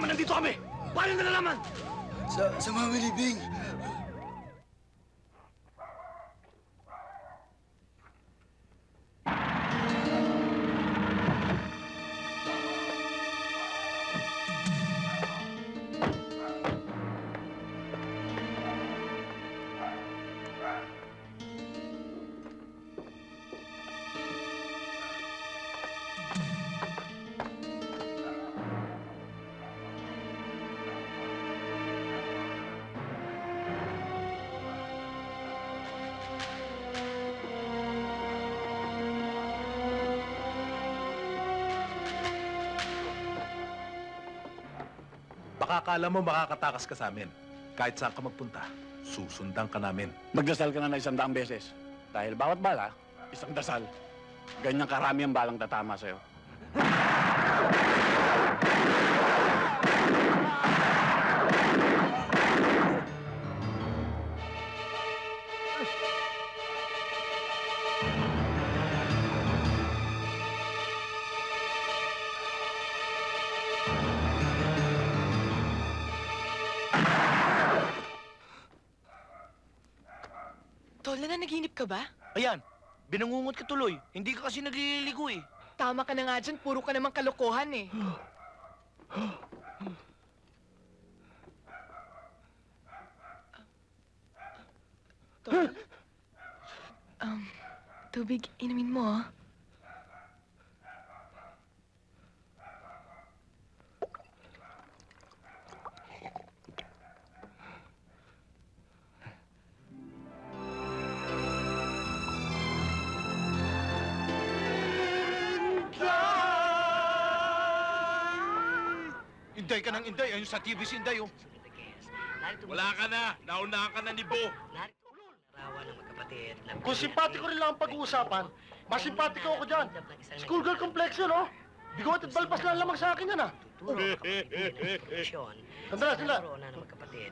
nalaman nandito kami? Paano nalalaman? Sa, sa Mami Libing. Baka akala mo makakatakas ka sa amin. Kahit saan ka magpunta, susundan ka namin. Magdasal ka na ng isang daang beses. Dahil bawat bala, isang dasal. Ganyang karami ang balang tatama sa'yo. Tol, na nanaginip ka ba? Ayan, binangungot ka tuloy. Hindi ka kasi nagliligo eh. Tama ka na nga dyan, puro ka namang kalokohan eh. Tol? Um, tubig, inumin mo ah. Inday ka ng inday. Ayun sa TV si Inday oh. Wala ka na. Naunahan ka na ni Bo. Narawa ng magkapatid. Kung simpatiko rin lang ang pag-uusapan, mas simpatiko ako dyan. Schoolgirl complex yun, oh. Bigot at balbas na lamang sa akin yan, ah. Ng magkapatid.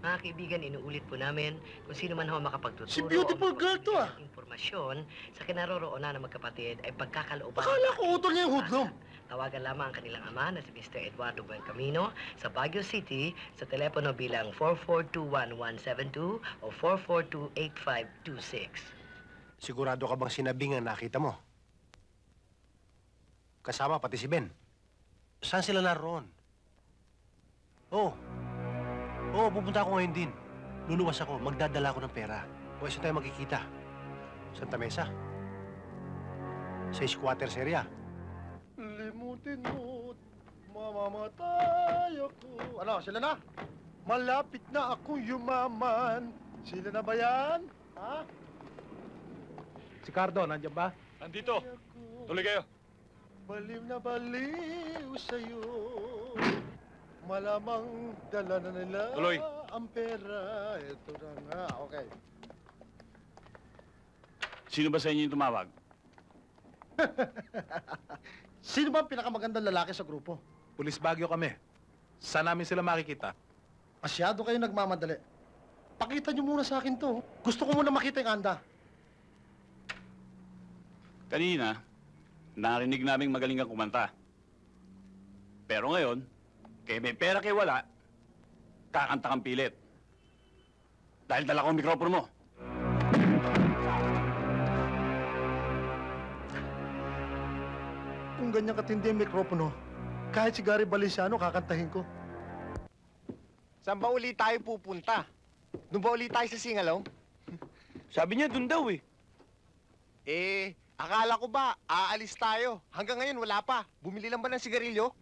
Mga kaibigan, inuulit po namin kung sino man ho makapagtuturo. Si beautiful girl to, ah. Impormasyon sa kinaroroonan ng magkapatid ay pagkakalooban. Akala ko utol niya yung hoodlum. Tawagan lamang ang kanilang ama na si Mr. Eduardo Buencamino sa Baguio City sa telepono bilang 4421-172 o 442-8526. Sigurado ka bang sinabing ang nakita mo? Kasama pati si Ben. Saan sila naroon? Oo. Oo, pupunta ako ngayon din. Luluwas ako, magdadala ako ng pera. O saan tayo magkikita? Santa Mesa? Sa squatters area? Limutin mo't mamamatay ako. Ano, sila na? Malapit na akong yumaman. Sila na ba yan? Ha? Si Cardo, nandiyan ba? Nandito. Tuloy kayo. Baliw na baliw sa'yo Malamang dala na nila Tuloy. ang pera Ito na nga, okay Sino ba sa inyo yung tumawag? Sino ba ang pinakamagandang lalaki sa grupo? Pulis Bagyo kami. Saan namin sila makikita? Masyado kayo nagmamadali Pakita niyo muna sa akin to Gusto ko muna makita yung anda Kanina, narinig naming magaling kang kumanta. Pero ngayon, kay may pera kay wala, kakanta kang pilit. Dahil dala ko ang mikropono mo. Kung ganyan katindi ang mikropono Kahit si Gary Valenciano kakantahin ko Saan ba uli tayo pupunta? Doon ba uli tayo sa Singalong? Sabi niya dun daw eh. Eh, akala ko ba, aalis tayo. Hanggang ngayon, wala pa. Bumili lang ba ng sigarilyo?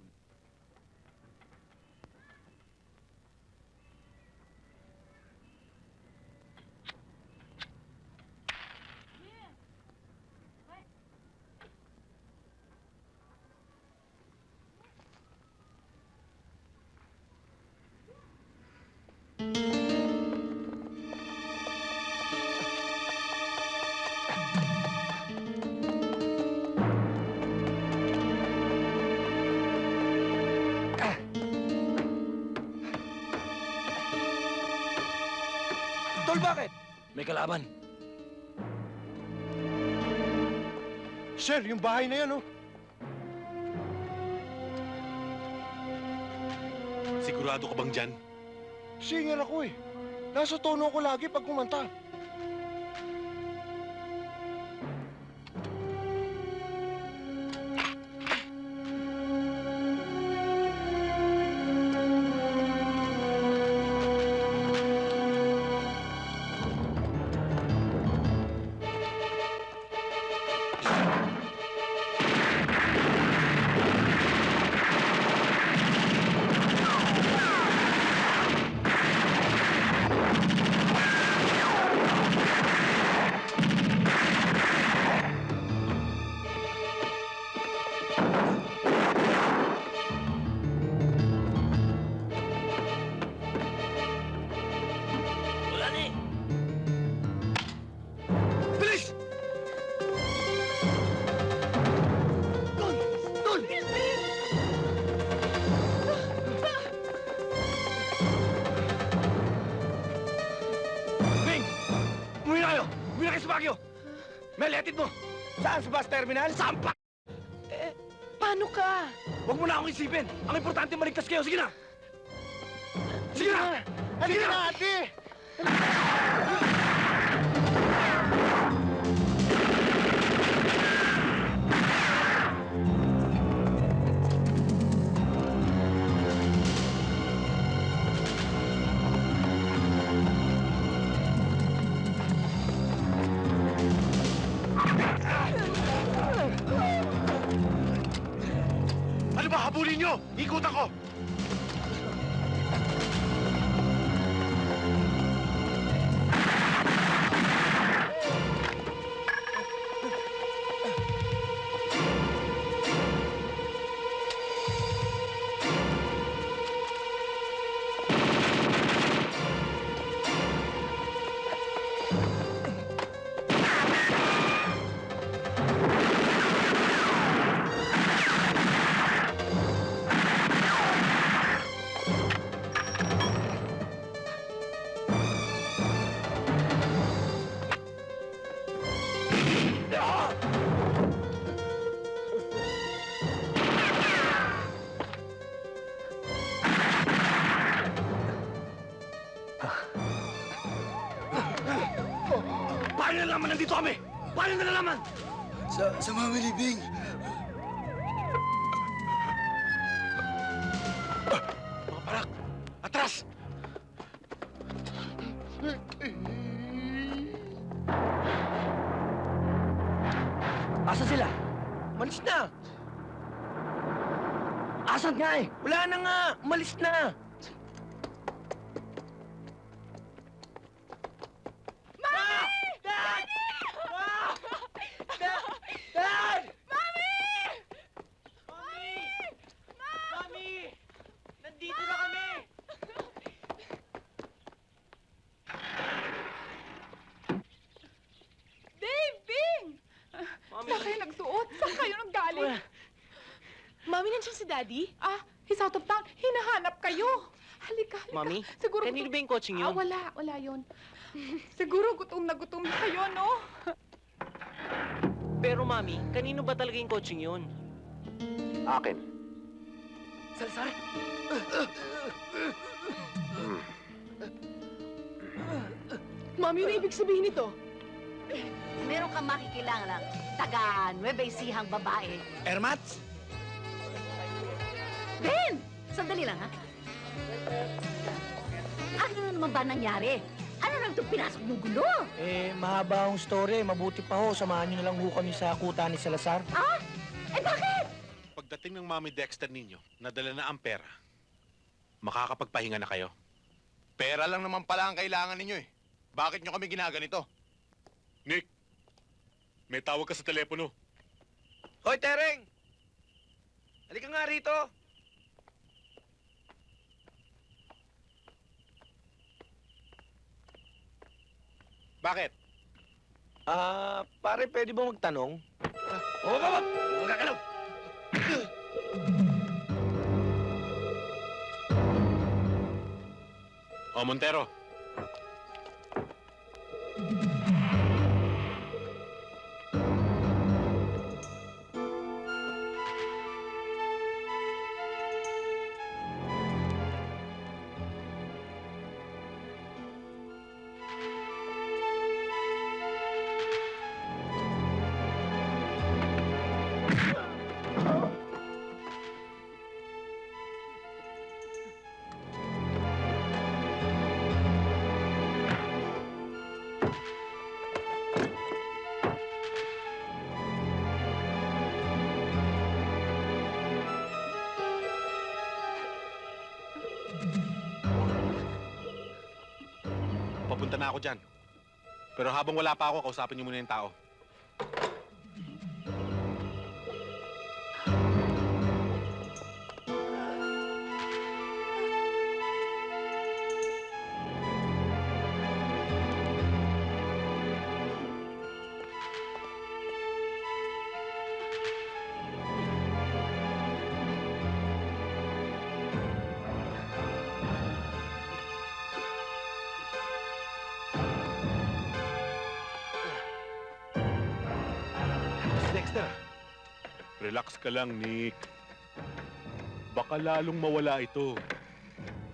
Bakit? May kalaban. Sir, yung bahay na yan, oh Sigurado ka bang dyan? Singer ako eh. Nasa tono ko lagi pag kumanta. Mel, etid mo! Saan? Sa bus terminal? Saan pa? Eh, paano ka? Huwag mo na akong isipin! Ang importante maligtas kayo! Sige na! Sige na! Sige Halika na! na, ate! Ano 行こうタコ nandito kami? Paano nalalaman? Sa, sa Mami Libing. Mga parak! Atras! Asa sila? Malis na! Asan nga eh? Wala na nga! Malis na! Mami! Dad! Ma! Dad! Dad! Mami! Mami! Mami! Nandito na kami! Dave! Bing! Mami! Saan kayo nagsuot? Saan kayo nanggaling? Mami, nandiyan si Daddy? Ah, he's out of town. Hinahanap kayo. Halika, halika. Mami, Siguro kanino gutom- ba yung coaching Ah, yun? wala. Wala yun. Siguro gutom na gutom na kayo, no? Pero Mami, kanino ba talaga yung coaching yun? Akin. Salsar? Mami, ano ibig sabihin nito? Meron kang makikilala ng taga Nueva Ecijang babae. Ermats? Sandali lang, ha? Ano na naman ba nangyari? Ano nang itong pinasok mong gulo? Eh, mahaba ang story. Mabuti pa ho. Samahan niyo na lang ho kami sa kuta ni Salazar. Ah? Eh bakit? Pagdating ng Mami Dexter ninyo, nadala na ang pera. Makakapagpahinga na kayo. Pera lang naman pala ang kailangan ninyo eh. Bakit nyo kami ginaganito? Nick, may tawag ka sa telepono. Hoy, Tereng! Halika nga rito. Bakit? Ah, pare, pwede ba magtanong? Oo, oh, oh, Huwag gagalaw! O, Montero. Papunta na ako dyan. Pero habang wala pa ako, kausapin niyo muna yung tao. Relax ka lang, Nick. Baka lalong mawala ito.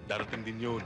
Darating din yun.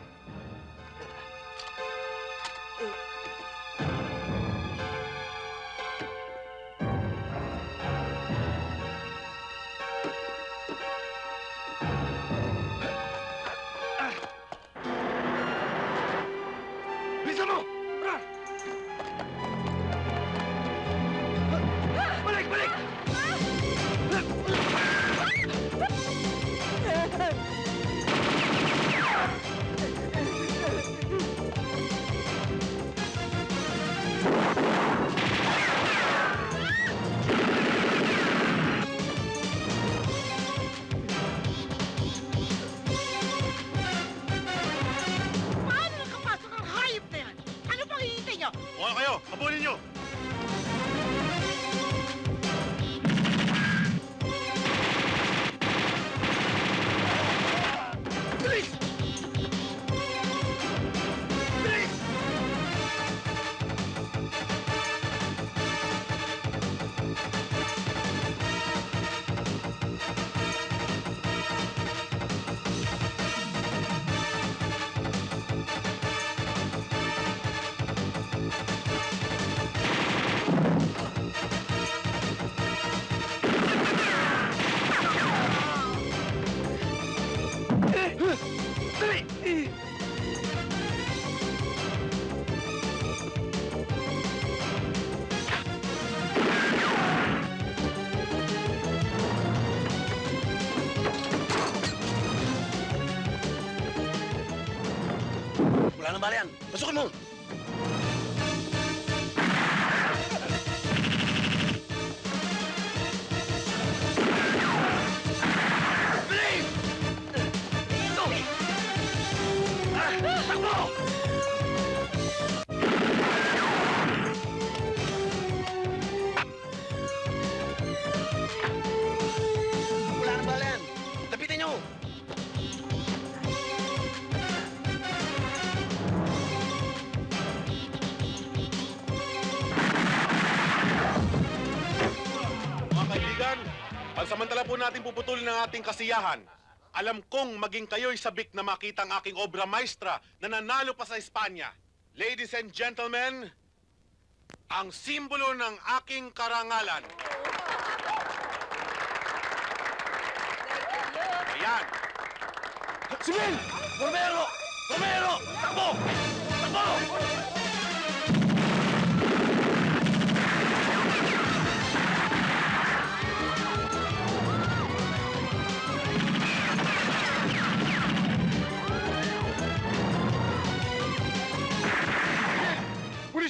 Okay kayo, habulin niyo! Wala nang bala. Pasukin mo! Natin puputulin ang ating kasiyahan. Alam kong maging kayo'y sabik na makita ang aking obra maestra na nanalo pa sa Espanya. Ladies and gentlemen, ang simbolo ng aking karangalan. Ayan. Sibil! Romero! Romero! Takbo! Takbo!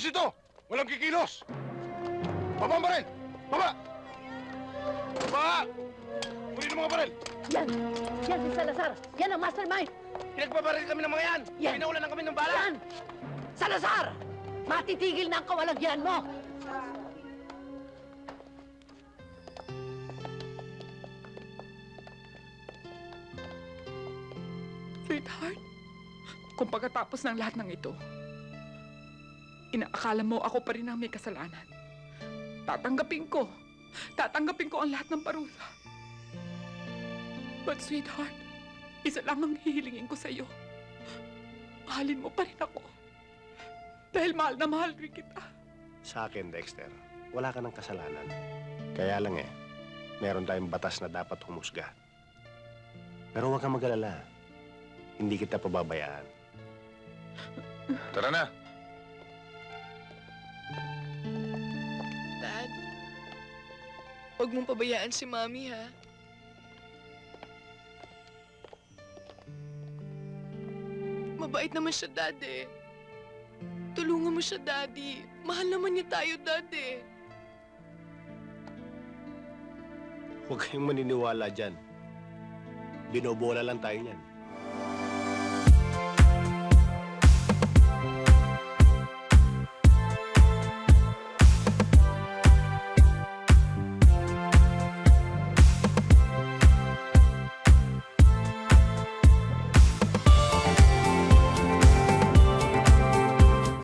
Pulis ito! Walang kikilos! Baba ang baril! Baba! Baba! Kunin ang mga baril! Yan! Yan si Salazar! Yan ang mastermind! Pinagbabaril kami ng mga yan! Yan. Pinaulan kami ng bala! Yan! Salazar! Matitigil na ang kawalagyan mo! Sweetheart, kung pagkatapos ng lahat ng ito, inaakala mo ako pa rin ang may kasalanan, tatanggapin ko. Tatanggapin ko ang lahat ng parusa. But sweetheart, isa lang ang hihilingin ko sa'yo. Mahalin mo pa rin ako. Dahil mahal na mahal rin kita. Sa akin, Dexter, wala ka ng kasalanan. Kaya lang eh, meron tayong batas na dapat humusga. Pero huwag kang mag-alala. Hindi kita pababayaan. Tara na! Huwag mong pabayaan si Mami, ha? Mabait naman siya, Dad, eh. Tulungan mo siya, Daddy. Mahal naman niya tayo, Daddy. Huwag kayong maniniwala dyan. Binobola lang tayo niyan.